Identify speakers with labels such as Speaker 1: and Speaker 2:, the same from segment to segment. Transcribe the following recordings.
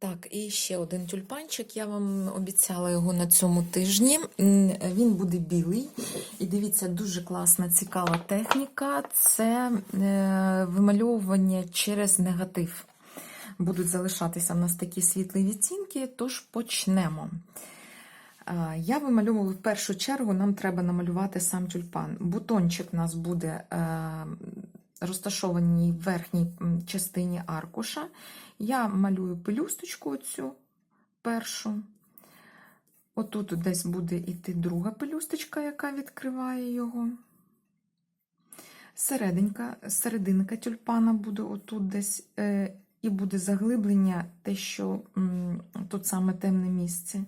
Speaker 1: Так, і ще один тюльпанчик. Я вам обіцяла його на цьому тижні. Він буде білий. І дивіться, дуже класна, цікава техніка. Це е, вимальовування через негатив. Будуть залишатися в нас такі світлі відтінки, тож почнемо. Я вимальовую в першу чергу, нам треба намалювати сам тюльпан. Бутончик у нас буде е, розташований в верхній частині аркуша. Я малюю пелюсточку цю першу. Отут десь буде йти друга пелюсточка, яка відкриває його. Серединка, серединка тюльпана буде отут десь, е, і буде заглиблення, те, що тут саме темне місце.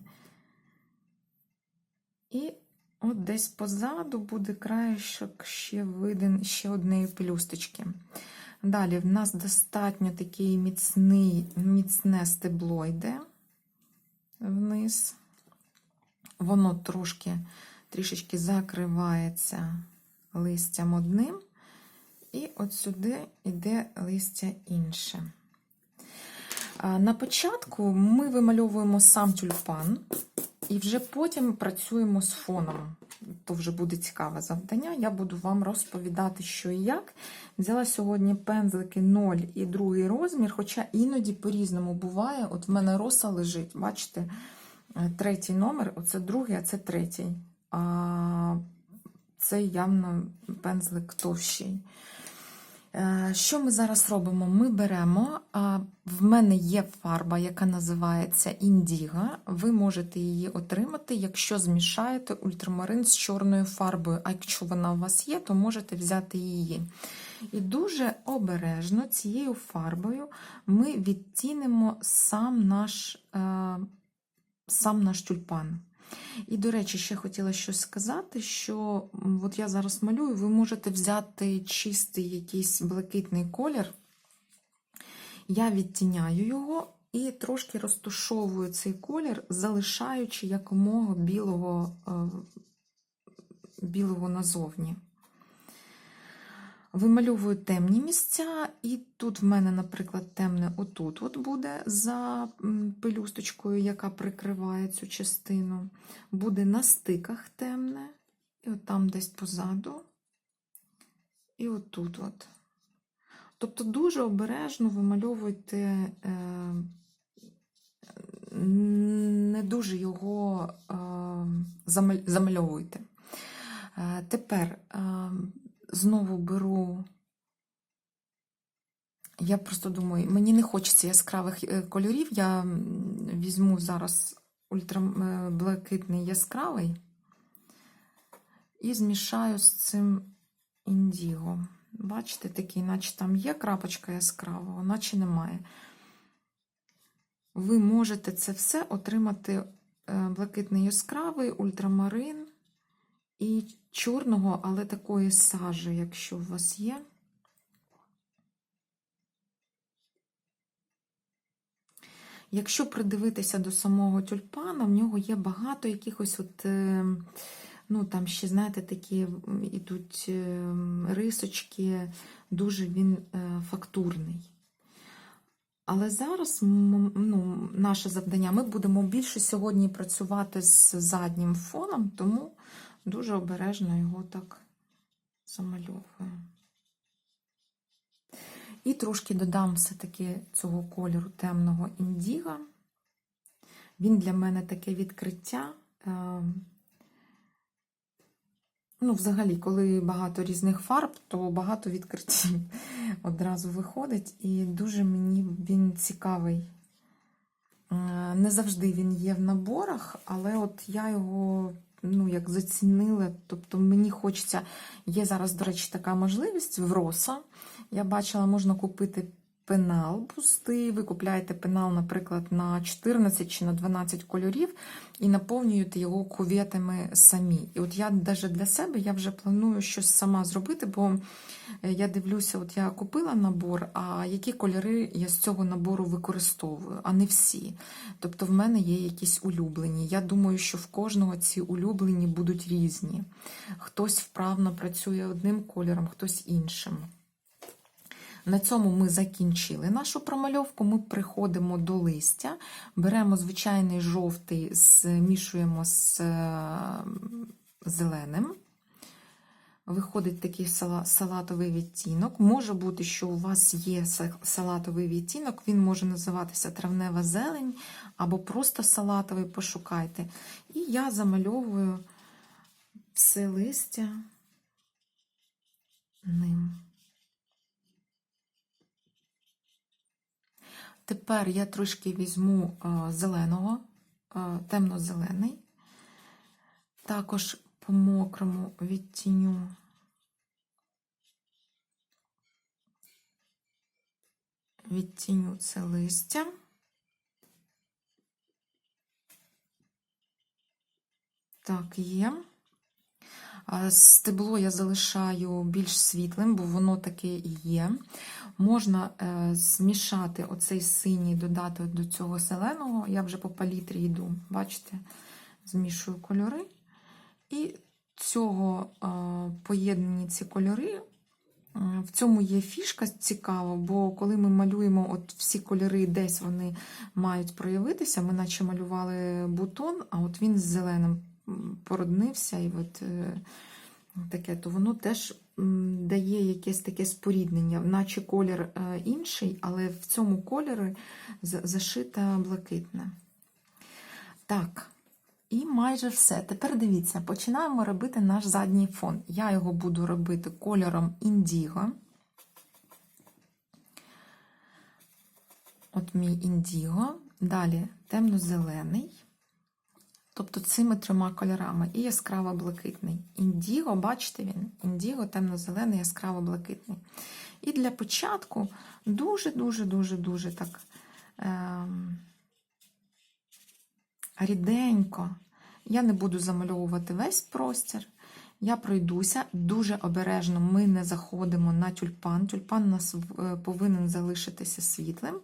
Speaker 1: І от десь позаду буде краєшок ще виден ще однієї пелюсточки. Далі в нас достатньо такий міцний, міцне стебло йде вниз. Воно трошки трішечки закривається листям одним, і от сюди йде листя інше. На початку ми вимальовуємо сам тюльпан, і вже потім працюємо з фоном. То вже буде цікаве завдання. Я буду вам розповідати, що і як. Взяла сьогодні пензлики 0 і другий розмір, хоча іноді по-різному буває. От в мене роса лежить, бачите, е, третій номер, оце другий, а це третій. А це явно пензлик товщий. Е, Що ми зараз робимо? Ми беремо, в мене є фарба, яка називається індіга. Ви можете її отримати, якщо змішаєте ультрамарин з чорною фарбою. А якщо вона у вас є, то можете взяти її. І дуже обережно цією фарбою ми відтінемо сам наш, е, сам наш тюльпан. І, до речі, ще хотіла щось сказати, що от я зараз малюю, ви можете взяти чистий якийсь блакитний колір. Я відтіняю його і трошки розтушовую цей колір, залишаючи якомога білого, е, білого назовні. Вимальовую темні місця, і тут в мене, наприклад, темне отут от буде за пелюсточкою, яка прикриває цю частину. Буде на стиках темне, і от там десь позаду, і отут. от. Тобто дуже обережно вимальовуйте, е, не дуже його е, замальовуйте. Е, Тепер знову беру. Я просто думаю, мені не хочеться яскравих е, кольорів. Я візьму зараз ультраблакитний яскравий і змішаю з цим індіго. Бачите, такий, наче там є крапочка яскравого, наче немає. Ви можете це все отримати е, блакитний яскравий, ультрамарин і чорного, але такої сажі, якщо у вас є. Якщо придивитися до самого тюльпана, в нього є багато якихось от, е, ну там ще, знаєте, такі ідуть е, рисочки, дуже він е, фактурний. Але зараз ну, наше завдання, ми будемо більше сьогодні працювати з заднім фоном, тому дуже обережно його так замальовую. І трошки додам все-таки цього кольору темного індіга. Він для мене таке відкриття. Е, Ну, взагалі, коли багато різних фарб, то багато відкриттів одразу виходить. І дуже мені він цікавий. Е, Не завжди він є в наборах, але от я його ну, як зацінила. Тобто мені хочеться, є зараз, до речі, така можливість в Роса. Я бачила, можна купити пенал пустий. Ви купляєте пенал, наприклад, на 14 чи на 12 кольорів і наповнюєте його куветами самі. І от я навіть для себе я вже планую щось сама зробити, бо е, я дивлюся, от я купила набор, а які кольори я з цього набору використовую, а не всі. Тобто в мене є якісь улюблені. Я думаю, що в кожного ці улюблені будуть різні. Хтось вправно працює одним кольором, хтось іншим. На цьому ми закінчили нашу промальовку. Ми приходимо до листя, беремо звичайний жовтий, змішуємо з е, зеленим. Виходить такий салатовий відтінок. Може бути, що у вас є салатовий відтінок, він може називатися травнева зелень або просто салатовий, пошукайте. І я замальовую все листя ним. Тепер я трошки візьму е, зеленого, е, темно-зелений, також по мокрому відтіню. Відтіню це листя. Так, є. Стебло я залишаю більш світлим, бо воно таке і є. Можна е, змішати оцей синій, додати до цього зеленого. Я вже по палітрі йду, бачите, змішую кольори. І цього е, поєднані ці кольори. В цьому є фішка цікава, бо коли ми малюємо от всі кольори, десь вони мають проявитися, ми наче малювали бутон, а от він з зеленим породнився, і от е, таке, то воно теж дає якесь таке споріднення, наче колір е, інший, але в цьому кольорі зашита блакитне. Так, і майже все. Тепер дивіться, починаємо робити наш задній фон. Я його буду робити кольором індіго. От мій індіго. Далі темно-зелений. Тобто цими трьома кольорами. І яскраво-блакитний. Індіго, бачите він? Індіго, темно-зелений, яскраво-блакитний. І для початку дуже-дуже-дуже-дуже так. Ем, ріденько. Я не буду замальовувати весь простір. Я пройдуся дуже обережно. Ми не заходимо на тюльпан. Тюльпан нас е, повинен залишитися світлим.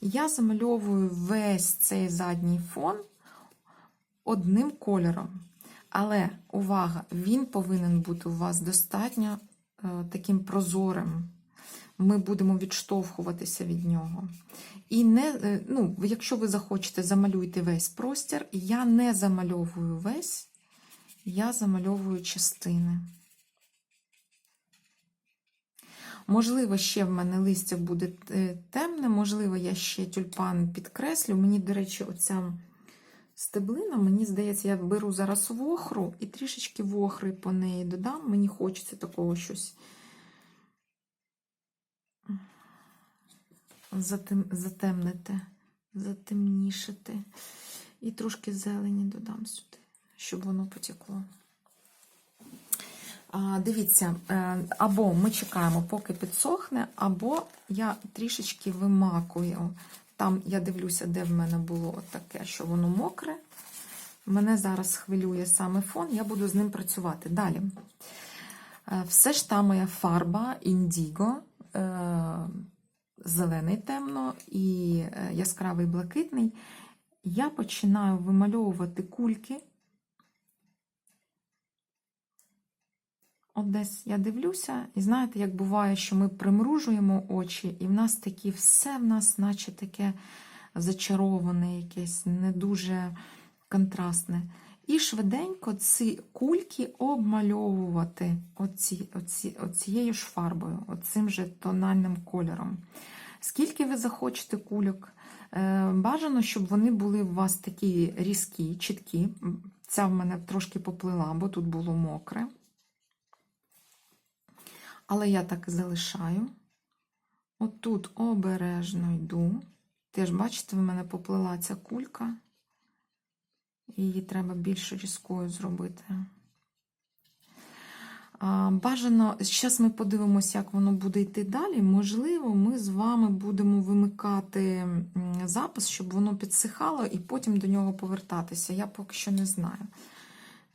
Speaker 1: Я замальовую весь цей задній фон одним кольором. Але увага, він повинен бути у вас достатньо е, таким прозорим. Ми будемо відштовхуватися від нього. І не, е, ну, якщо ви захочете, замалюйте весь простір. Я не замальовую весь, я замальовую частини. Можливо, ще в мене листя буде е, темне, можливо, я ще тюльпан підкреслю. Мені, до речі, оця стеблина, мені здається, я беру зараз вохру і трішечки вохри по неї додам. Мені хочеться такого щось. затем, затемнити, затемнішити. І трошки зелені додам сюди, щоб воно потекло. А, дивіться, е, або ми чекаємо, поки підсохне, або я трішечки вимакую. Там я дивлюся, де в мене було таке, що воно мокре. Мене зараз хвилює саме фон, я буду з ним працювати. Далі. Е, Все ж та моя фарба індіго. Е, зелений темно і е, яскравий блакитний, я починаю вимальовувати кульки. От десь я дивлюся, і знаєте, як буває, що ми примружуємо очі, і в нас такі все в нас, наче таке зачароване, якесь не дуже контрастне. І швиденько ці кульки обмальовувати оці, оці, оцією ж фарбою, оцим же тональним кольором. Скільки ви захочете кульок, е, бажано, щоб вони були у вас такі різкі, чіткі. Ця в мене трошки поплила, бо тут було мокре. Але я так залишаю. Отут обережно йду. Теж, бачите, в мене поплила ця кулька. Її треба більш різкою зробити. Бажано, зараз ми подивимося, як воно буде йти далі. Можливо, ми з вами будемо вимикати запис, щоб воно підсихало, і потім до нього повертатися. Я поки що не знаю.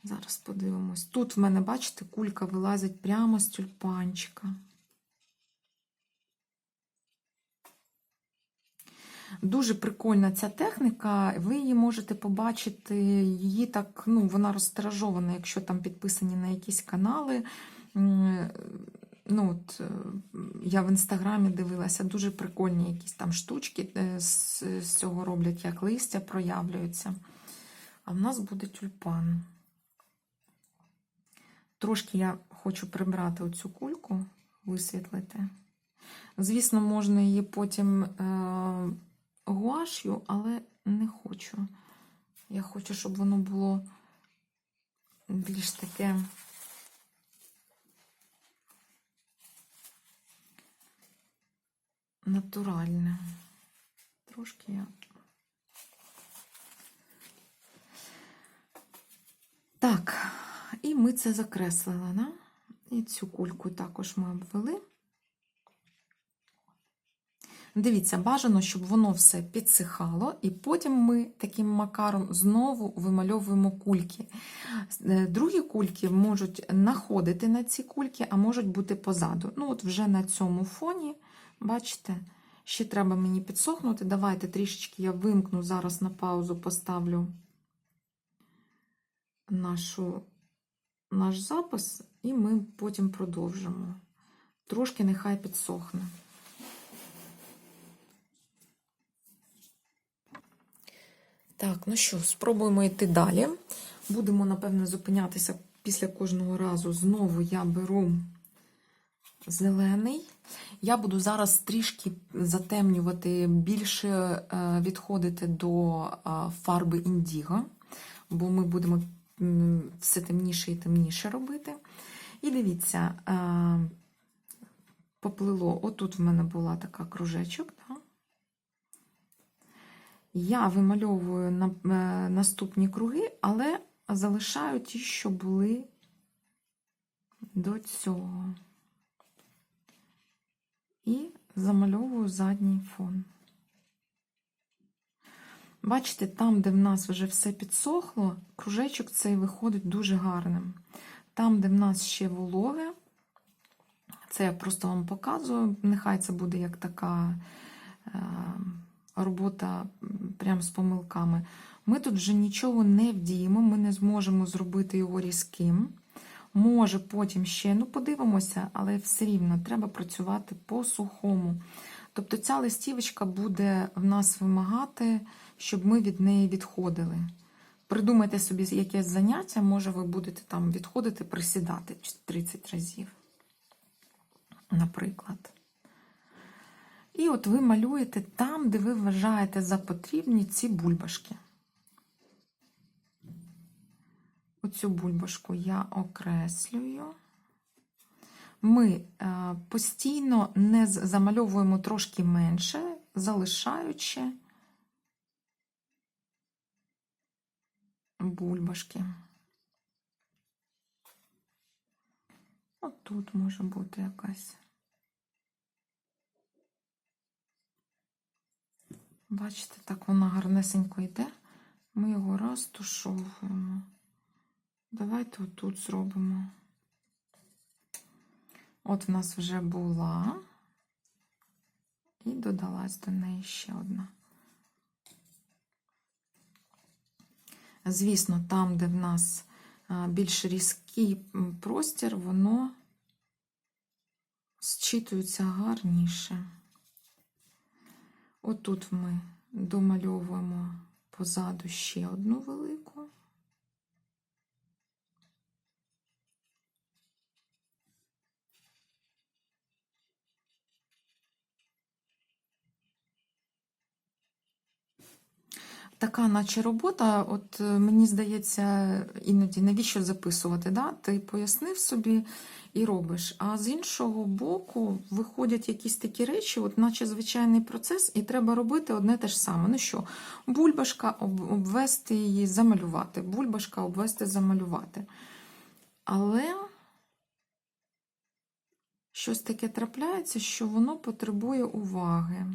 Speaker 1: Зараз подивимось. Тут в мене, бачите, кулька вилазить прямо з тюльпанчика. Дуже прикольна ця техніка, ви її можете побачити, її так, ну, вона розтиражована, якщо там підписані на якісь канали. ну, от, е, я в інстаграмі дивилася, дуже прикольні якісь там штучки е, з, з цього роблять, як листя проявлюються. А в нас буде тюльпан. Трошки я хочу прибрати оцю кульку, висвітлити. Звісно, можна її потім е, гуашю, але не хочу. Я хочу, щоб воно було більш таке. Натуральне. Трошки я. Так, і ми це закреслили, да? І цю кульку також ми обвели. Дивіться, бажано, щоб воно все підсихало, і потім ми таким макаром знову вимальовуємо кульки. Е, Другі кульки можуть находити на ці кульки, а можуть бути позаду. Ну, от вже на цьому фоні, бачите, ще треба мені підсохнути. Давайте трішечки я вимкну, зараз на паузу поставлю нашу, наш запис, і ми потім продовжимо. Трошки нехай підсохне. Так, ну що, спробуємо йти далі. Будемо, напевно, зупинятися після кожного разу. Знову я беру зелений. Я буду зараз трішки затемнювати, більше е, відходити до е, фарби індіго, бо ми будемо все темніше і темніше робити. І дивіться, поплило, отут в мене була така кружечок. Да? Я вимальовую е, наступні круги, але залишаю ті, що були до цього. І замальовую задній фон. Бачите, там, де в нас вже все підсохло, кружечок цей виходить дуже гарним. Там, де в нас ще вологе, це я просто вам показую, нехай це буде як така. Е робота прямо з помилками. Ми тут вже нічого не вдіємо, ми не зможемо зробити його різким. Може, потім ще, ну, подивимося, але все рівно треба працювати по-сухому. Тобто ця листівочка буде в нас вимагати, щоб ми від неї відходили. Придумайте собі якесь заняття, може, ви будете там відходити, присідати 30 разів, наприклад. І от ви малюєте там, де ви вважаєте за потрібні ці бульбашки. Оцю бульбашку я окреслюю. Ми е, постійно не замальовуємо трошки менше, залишаючи бульбашки. От тут може бути якась. Бачите, так вона гарнесенько йде. Ми його розтушовуємо. Давайте отут зробимо. От в нас вже була, і додалась до неї ще одна. Звісно, там, де в нас більш різкий простір, воно зчитується гарніше. Отут ми домальовуємо позаду ще одну велику. Така, наче робота, от е, мені здається, іноді навіщо записувати? Да? Ти пояснив собі і робиш. А з іншого боку, виходять якісь такі речі, от наче звичайний процес, і треба робити одне те ж саме. Ну що, бульбашка обвести її, замалювати, бульбашка обвести, замалювати. Але щось таке трапляється, що воно потребує уваги.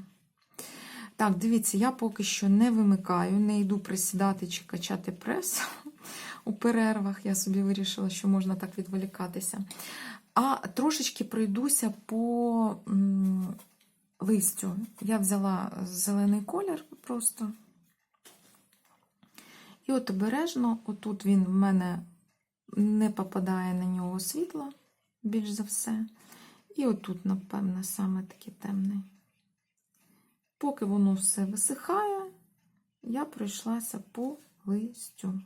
Speaker 1: Так, дивіться, я поки що не вимикаю, не йду присідати чи качати прес у перервах. Я собі вирішила, що можна так відволікатися. А трошечки пройдуся по листю. Я взяла зелений колір просто. І от обережно, отут він в мене не попадає на нього світло, більш за все. І отут, напевно, саме такий темний. Поки воно все висихає, я пройшлася по листю.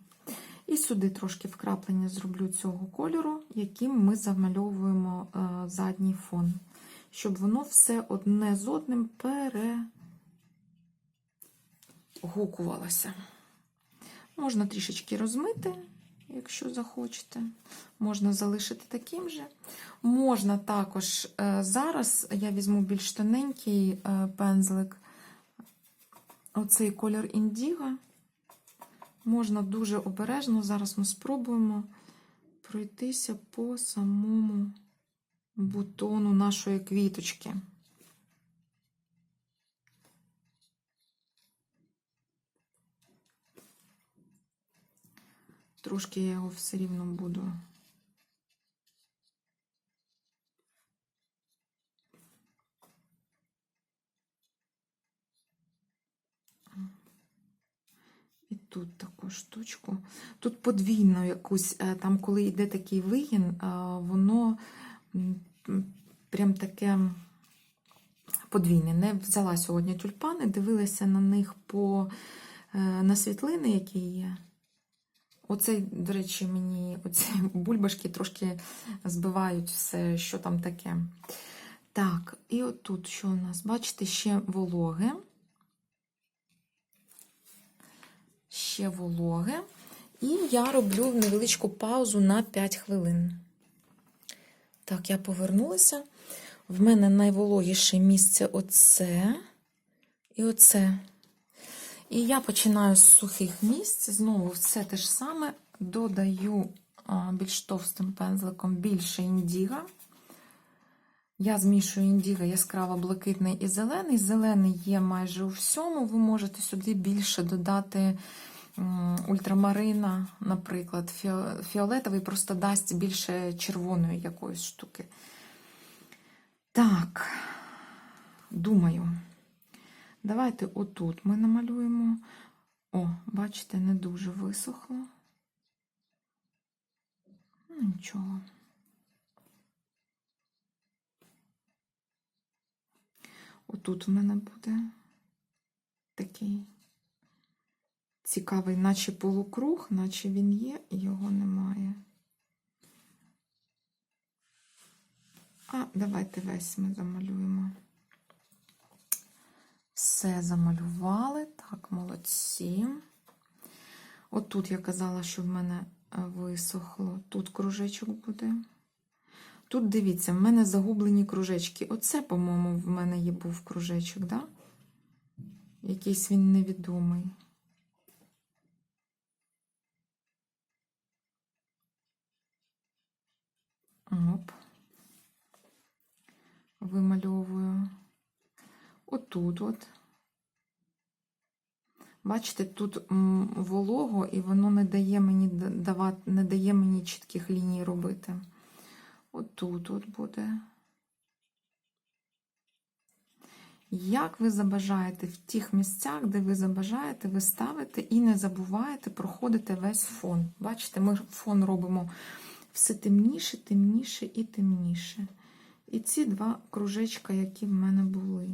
Speaker 1: І сюди трошки вкраплення зроблю цього кольору, яким ми замальовуємо е, задній фон, щоб воно все одне з одним перегукувалося. Можна трішечки розмити, якщо захочете. Можна залишити таким же. Можна також е, зараз я візьму більш тоненький е, пензлик, оцей колір індіго. Можна дуже обережно, зараз ми спробуємо пройтися по самому бутону нашої квіточки. Трошки я його все рівно буду. І тут таку штучку. Тут подвійно якусь, е, там, коли йде такий вигін, е, воно прям таке подвійне. Не взяла сьогодні тюльпани, дивилася на них по е, на світлини, які є. Оцей, до речі, мені оці бульбашки трошки збивають все, що там таке. Так, і отут що у нас? Бачите, ще вологе. Ще вологе. І я роблю невеличку паузу на 5 хвилин. Так, я повернулася. В мене найвологіше місце оце і оце. І я починаю з сухих місць. Знову все те ж саме. Додаю більш товстим пензликом більше індіга. Я змішую індіго яскраво блакитний і зелений. Зелений є майже у всьому. Ви можете сюди більше додати ультрамарина, наприклад. Фіолетовий просто дасть більше червоної якоїсь штуки. Так, думаю. Давайте отут ми намалюємо. О, бачите, не дуже висохло. Ну, нічого. Отут в мене буде такий цікавий, наче полукруг, наче він є, і його немає. А, давайте весь ми замалюємо. Все замалювали. Так, молодці. Отут я казала, що в мене е, висохло. Тут кружечок буде. Тут дивіться, в мене загублені кружечки. Оце, по-моєму, в мене є був кружечок, да? Якийсь він невідомий. Оп. Вимальовую. Отут от. Бачите, тут волого, і воно не дає мені давати, не дає мені чітких ліній робити. Отут от буде. Як ви забажаєте в тих місцях, де ви забажаєте, ви ставите і не забуваєте проходити весь фон. Бачите, ми фон робимо все темніше, темніше і темніше. І ці два кружечка, які в мене були.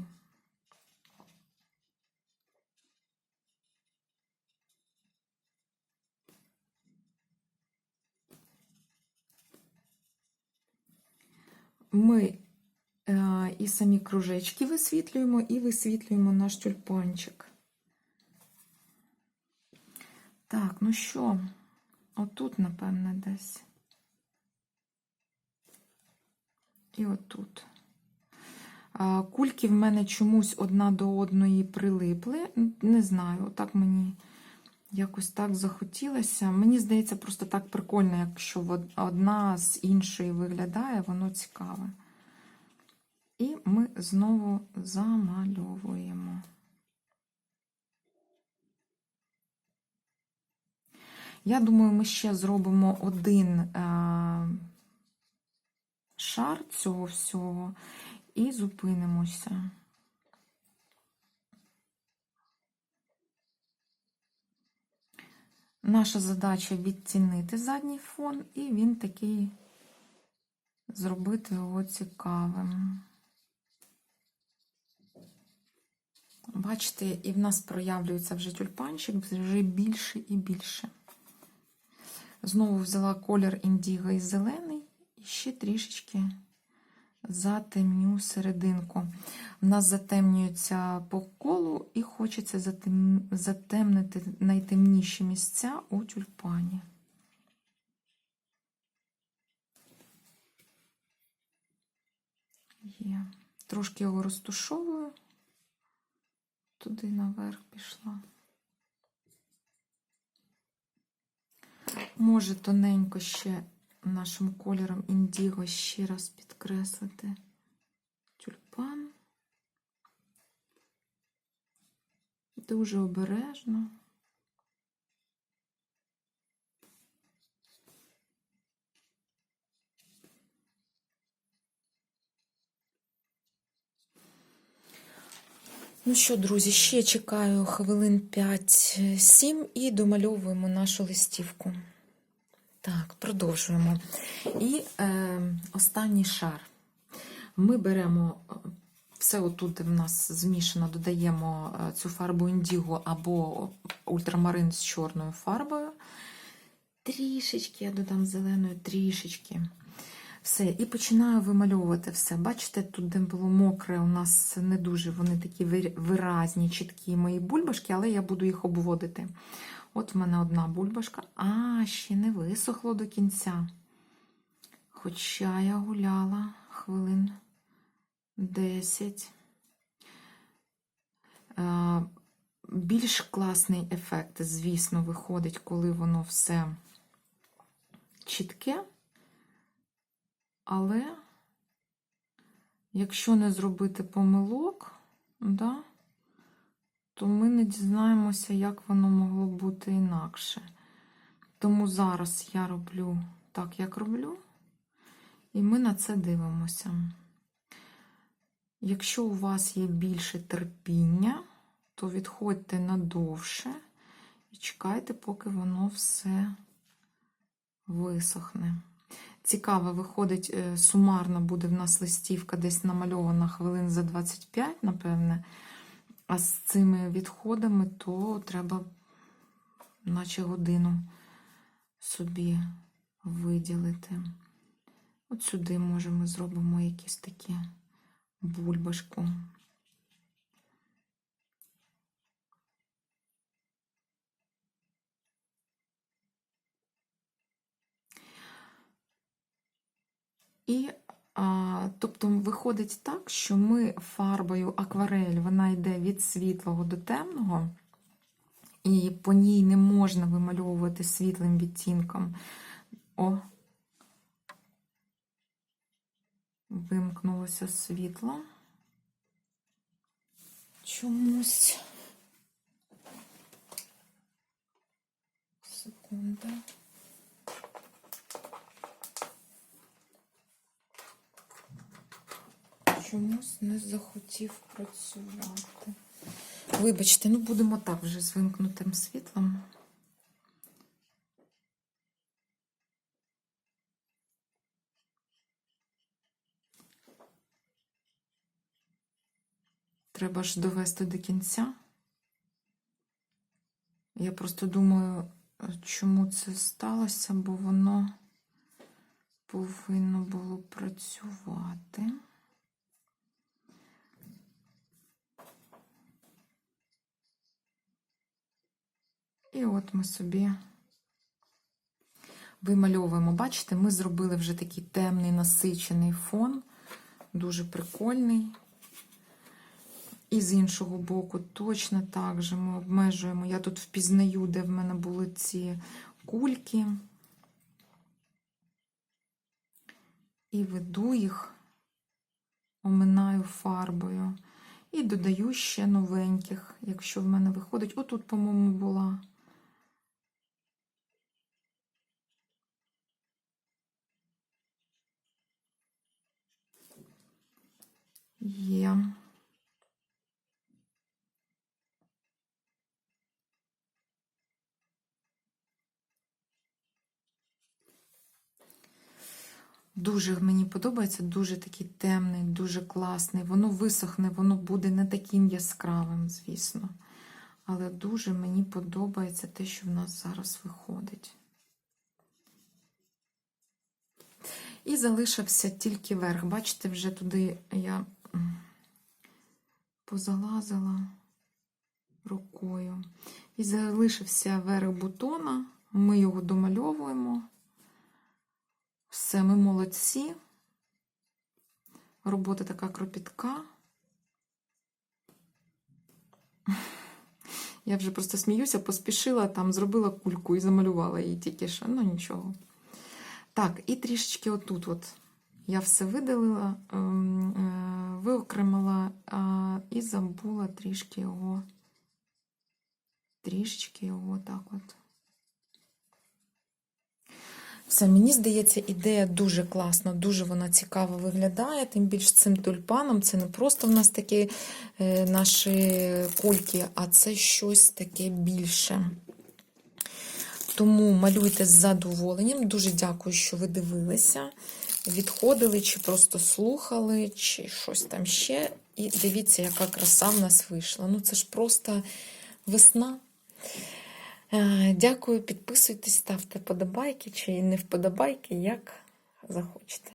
Speaker 1: Ми е, і самі кружечки висвітлюємо, і висвітлюємо наш тюльпанчик. Так, ну що, отут, напевне, десь. І отут. Кульки в мене чомусь одна до одної прилипли. Не знаю, так мені якось так захотілося. Мені здається, просто так прикольно, якщо одна з іншої виглядає, воно цікаве. І ми знову замальовуємо. Я думаю, ми ще зробимо один е, шар цього всього і зупинимося. Наша задача відтінити задній фон, і він такий зробити його цікавим. Бачите, і в нас проявлюється вже тюльпанчик вже більше і більше. Знову взяла колір індіго і зелений, і ще трішечки затемню серединку. У нас затемнюється по колу, і хочеться затем... затемнити найтемніші місця у тюльпані. Є. Трошки його розтушовую, туди наверх пішла. Може тоненько ще нашим кольором індіго ще раз підкреслити тюльпан. Дуже обережно. Ну що, друзі, ще чекаю хвилин 5-7 і домальовуємо нашу листівку. Так, продовжуємо. І е, останній шар. Ми беремо все отут в нас змішано, додаємо е, цю фарбу індіго або ультрамарин з чорною фарбою. Трішечки, я додам зеленою, трішечки. Все, і починаю вимальовувати все. Бачите, тут, де було мокре, у нас не дуже вони такі виразні, чіткі мої бульбашки, але я буду їх обводити. От в мене одна бульбашка. А, ще не висохло до кінця. Хоча я гуляла хвилин 10. Е, більш класний ефект, звісно, виходить, коли воно все чітке. Але якщо не зробити помилок, да, то ми не дізнаємося, як воно могло бути інакше. Тому зараз я роблю так, як роблю, і ми на це дивимося. Якщо у вас є більше терпіння, то відходьте надовше і чекайте, поки воно все висохне. Цікаво, виходить, е, сумарно буде в нас листівка десь намальована хвилин за 25, напевне. А з цими відходами, то треба, наче годину собі виділити. От сюди, може, ми зробимо якісь такі бульбашку. І тобто виходить так, що ми фарбою акварель вона йде від світлого до темного, і по ній не можна вимальовувати світлим відтінком. О, вимкнулося світло. Чомусь. Секунда. Чомусь не захотів працювати. Вибачте, ну будемо так вже з вимкнутим світлом. Треба ж довести до кінця. Я просто думаю, чому це сталося, бо воно повинно було працювати. І от ми собі вимальовуємо. Бачите, ми зробили вже такий темний насичений фон, дуже прикольний. І з іншого боку, точно так же ми обмежуємо. Я тут впізнаю, де в мене були ці кульки. І веду їх, оминаю фарбою. І додаю ще новеньких, якщо в мене виходить. Отут, по-моєму, була. Є. Дуже мені подобається, дуже такий темний, дуже класний. Воно висохне, воно буде не таким яскравим, звісно. Але дуже мені подобається те, що в нас зараз виходить. І залишився тільки верх. Бачите, вже туди я позалазила рукою. І залишився верх бутона. Ми його домальовуємо. Все, ми молодці. Робота така кропітка. Я вже просто сміюся, поспішила, там зробила кульку і замалювала її тільки що. Ну нічого. Так, і трішечки отут от я все видалила, ем, е, виокремила і забула трішки його, трішечки його так от. Все, мені здається, ідея дуже класна, дуже вона цікаво виглядає. Тим більш цим тюльпаном це не просто в нас такі е, наші кульки, а це щось таке більше. Тому малюйте з задоволенням. Дуже дякую, що ви дивилися, відходили, чи просто слухали, чи щось там ще. І дивіться, яка краса в нас вийшла. Ну, це ж просто весна. Е, Дякую, підписуйтесь, ставте вподобайки чи не вподобайки, як захочете.